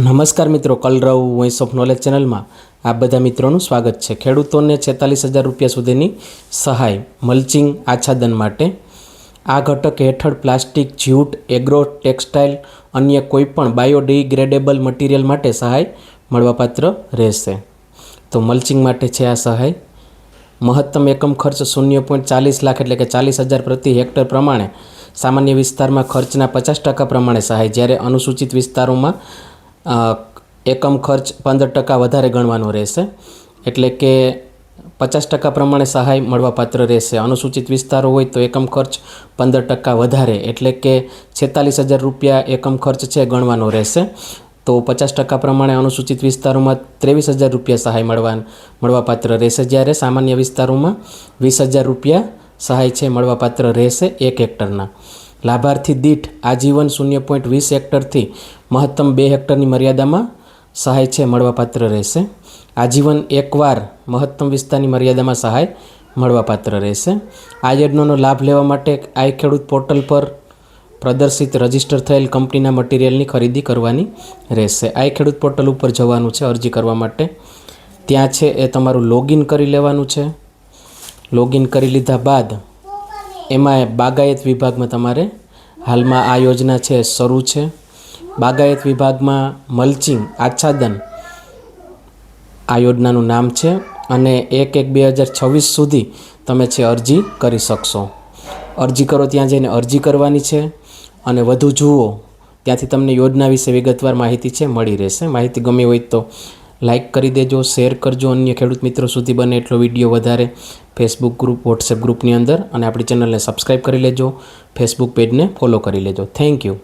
નમસ્કાર મિત્રો, કલરવ voice of knowledge ચેનલમાં આ બધા મિત્રોનું સ્વાગત છે. ખેડૂતોને છેતાલીસ હજાર રૂપિયા સુધીની સહાય, મલ્ચિંગ આચ્છાદન માટે. આ ઘટક હેઠળ પ્લાસ્ટિક, જ્યુટ, એગ્રો, ટેક્સટાઇલ, અન્ય કોઈપણ બાયોડિગ્રેડેબલ મટીરિયલ માટે સહાય મળવાપાત્ર રહેશે. તો મલ્ચિંગ માટે છે આ સહાય. મહત્તમ એકમ ખર્ચ શૂન્ય પોઈન્ટ ચાલીસ લાખ એટલે કે ચાલીસ હજાર પ્રતિ હેક્ટર પ્રમાણે. સામાન્ય વિસ્તારમાં ખર્ચના પચાસ ટકા પ્રમાણે સહાય. જ્યારે અનુસૂચિત વિસ્તારોમાં એકમ ખર્ચ પંદર ટકા વધારે ગણવાનો રહેશે. એટલે કે પચાસ ટકા પ્રમાણે સહાય મળવાપાત્ર રહેશે. અનુસૂચિત વિસ્તારો હોય તો એકમ ખર્ચ પંદર ટકા વધારે. એટલે કે છેતાલીસ હજાર રૂપિયા એકમ ખર્ચ છે ગણવાનો રહેશે. તો પચાસ ટકા પ્રમાણે અનુસૂચિત વિસ્તારોમાં ત્રેવીસ હજાર રૂપિયા સહાય મળવા, મળવાપાત્ર રહેશે. જ્યારે સામાન્ય વિસ્તારોમાં વીસ હજાર રૂપિયા સહાય છે, મળવાપાત્ર રહેશે એક હેક્ટરના. લાભાર્થી દીઠ આજીવન શૂન્ય પોઈન્ટ વીસ હેક્ટરથી મહત્તમ બે હેક્ટરની મર્યાદામાં સહાય છે, મળવાપાત્ર રહેશે. આજીવન એકવાર મહત્તમ વિસ્તારની મર્યાદામાં સહાય મળવાપાત્ર રહેશે. આ યોજનાનો લાભ લેવા માટે આઈ ખેડૂત પોર્ટલ પર પ્રદર્શિત રજિસ્ટર થયેલ કંપનીના મટીરિયલની ખરીદી કરવાની રહેશે. આઈ ખેડૂત પોર્ટલ ઉપર જવાનું છે, અરજી કરવા માટે. ત્યાં છે એ તમારું લોગિન કરી લેવાનું છે. લોગિન કરી લીધા બાદ એમાં બાગાયત વિભાગમાં તમારે હાલમાં આ યોજના છે, શરૂ છે. બાગાયત વિભાગમાં મલ્ચિંગ, આચ્છાદન આ યોજનાનું નામ છે અને એક એક બે હજાર છવ્વીસ સુધી તમે છે અરજી કરી શકશો. અરજી કરો ત્યાં જઈને અરજી કરવાની છે અને વધુ જુઓ. ત્યાંથી તમને યોજના વિશે વિગતવાર માહિતી છે, મળી રહેશે. માહિતી ગમી હોય તો લાઈક કરી દેજો, શેર કરજો, અન્ય ખેડૂત મિત્રો સુધી બને એટલો વીડિયો વધારે. ફેસબુક ગ્રુપ વોટ્સએપ ગ્રુપની અંદર અને આપણી ચેનલને સબસ્ક્રાઈબ કરી લેજો. ફેસબુક પેજને ફોલો કરી લેજો. Thank you